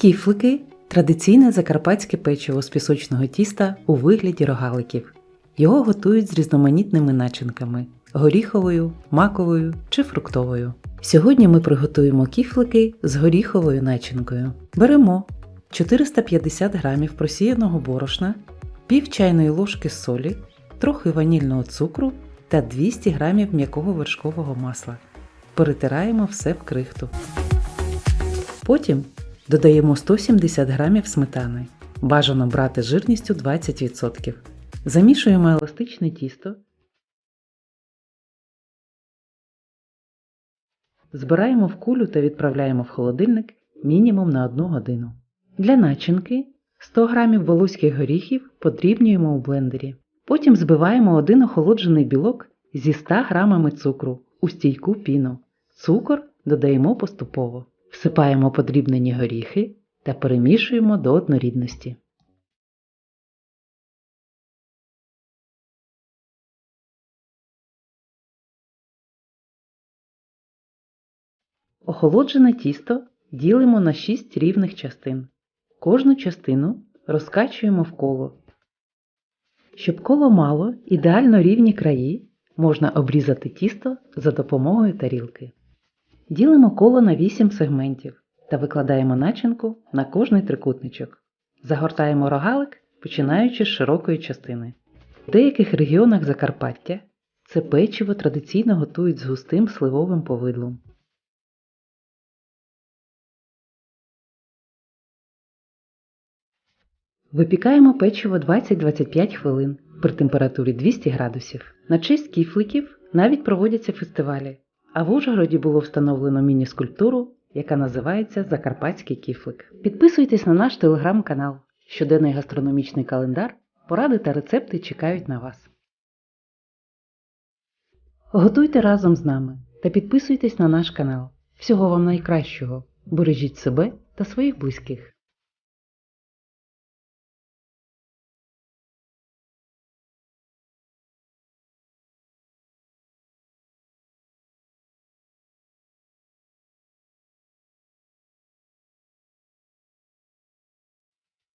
Кіфлики традиційне закарпатське печиво з пісочного тіста у вигляді рогаликів. Його готують з різноманітними начинками горіховою, маковою чи фруктовою. Сьогодні ми приготуємо кіфлики з горіховою начинкою. Беремо 450 г просіяного борошна, пів чайної ложки солі, трохи ванільного цукру та 200 г м'якого вершкового масла. Перетираємо все в крихту. Потім додаємо 170 г сметани. Бажано брати жирністю 20%. Замішуємо еластичне тісто. Збираємо в кулю та відправляємо в холодильник мінімум на 1 годину. Для начинки 100 г волоських горіхів подрібнюємо у блендері. Потім збиваємо один охолоджений білок зі 100 г цукру у стійку піну. Цукор додаємо поступово. Всипаємо подрібнені горіхи та перемішуємо до однорідності. Охолоджене тісто ділимо на 6 рівних частин. Кожну частину розкачуємо в коло. Щоб коло мало ідеально рівні краї, можна обрізати тісто за допомогою тарілки. Ділимо коло на 8 сегментів та викладаємо начинку на кожний трикутничок. Загортаємо рогалик, починаючи з широкої частини. В деяких регіонах Закарпаття це печиво традиційно готують з густим сливовим повидлом. Випікаємо печиво 20-25 хвилин при температурі 200 градусів. На честь кіфликів навіть проводяться фестивалі, а в Ужгороді було встановлено міні-скульптуру, яка називається Закарпатський кіфлик. Підписуйтесь на наш телеграм-канал. Щоденний гастрономічний календар, поради та рецепти чекають на вас. Готуйте разом з нами та підписуйтесь на наш канал. Всього вам найкращого! Бережіть себе та своїх близьких!